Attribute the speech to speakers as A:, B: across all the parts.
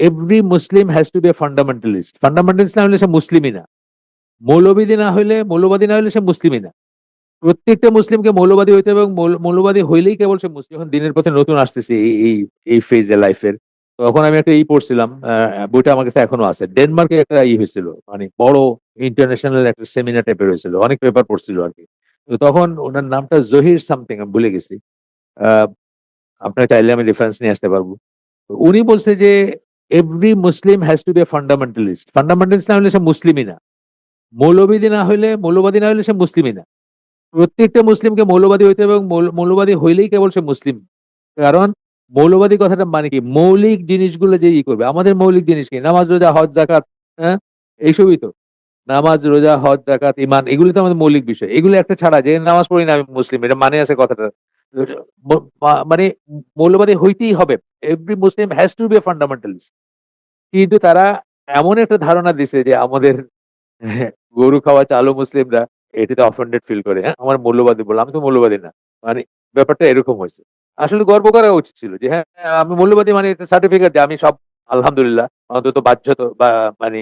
A: Every Muslim has to be a fundamentalist fundamentalist না হলে সে মুসলিমই না। মৌলবাদী না হলে, মৌলবাদী না হলে সে মুসলিমই না। প্রত্যেকটা মুসলিমকে মৌলবাদী হইতে হবে এবং মৌল- মৌলবাদী হইলেই কেবল সে মুসলিম। এখন দিনের পথে নতুন আসতেছে এই এই ফেজে লাইফের তখন আমি একটা ই পড়ছিলাম বইটা আমার কাছে এখনও আছে। ডেনমার্কে একটা ই হয়েছিল মানে বড় ইন্টারন্যাশনাল একটা সেমিনার টাইপের হয়েছিল। অনেক পেপার পড়ছিল আর কি। তো তখন ওনার নামটা জহির সামথিং আমি ভুলে গেছি। আপনার চাইলে আমি রেফারেন্স নিয়ে আসতে পারব। উনি বলছে যে every Muslim has to be fundamentalist fundamentalist না হলে সে মুসলিমই না। মৌলবাদী না হইলে মৌলবাদী না হলে সে মুসলিমই না। প্রত্যেকটা মুসলিমকে মৌলবাদী হইতে হবে এবং মৌলবাদী হইলেই কেবল সে মুসলিম। কারণ মৌলবাদী কথাটা মানে কি? মৌলিক জিনিসগুলো যে ই করবে। আমাদের মৌলিক জিনিস কি? নামাজ, রোজা, হজ জাকাত হ্যাঁ? এইসবই তো। নামাজ, রোজা, হজ জাকাত ইমান এগুলি তো আমাদের মৌলিক বিষয়। এগুলো একটা ছাড়া যে নামাজ পড়ি না আমি মুসলিম, এটা মানে আছে কথাটা। মানে মৌলবাদী হইতেই হবে। Every Muslim has to be a fundamentalist কিন্তু তারা এমন একটা ধারণা দিছে যে আমাদের গরু খাওয়া চালু মুসলিমরা এটিতে অফেন্ডেড ফিল করে। হ্যাঁ আমার মৌলবাদী বললাম আমি তো মৌলবাদী না। মানে ব্যাপারটা এরকম হয়েছে। আসলে গর্ব করা উচিত ছিল যে হ্যাঁ আমি মৌলবাদী মানে সার্টিফিকেট আমি সব আলহামদুলিল্লাহ অন্তত বাহ্যত বা মানে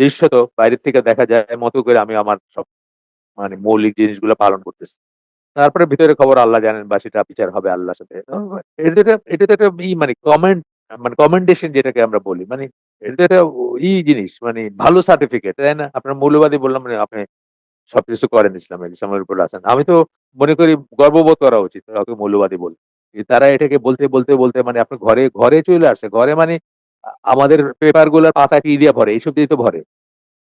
A: দৃশ্যত বাইরের থেকে দেখা যায় মতো করে আমি আমার সব মানে মৌলিক জিনিসগুলো পালন করতেছি। তারপরে ভিতরে খবর আল্লাহ জানেন বা সেটা বিচার হবে আল্লাহর সাথে। এটা তো একটা ই মানে কমেন্ট মানে কমেন্ডেশন যেটাকে আমরা বলি মানে এটা একটা ই জিনিস মানে ভালো সার্টিফিকেট তাই না? আপনার মৌলবাদী বললাম মানে আপনি সবকিছু করেন ইসলামের ইসলামের উপর আছেন আমি তো মনে করি গর্ববোধ করা উচিত, কাউকে মৌলবাদী বলে। তারা এটাকে বলতে বলতে বলতে মানে আপনার ঘরে ঘরে চলে আসছে। ঘরে মানে আমাদের পেপারগুলার পাতা কি দিয়ে ভরে? এইসব দিয়ে তো ভরে।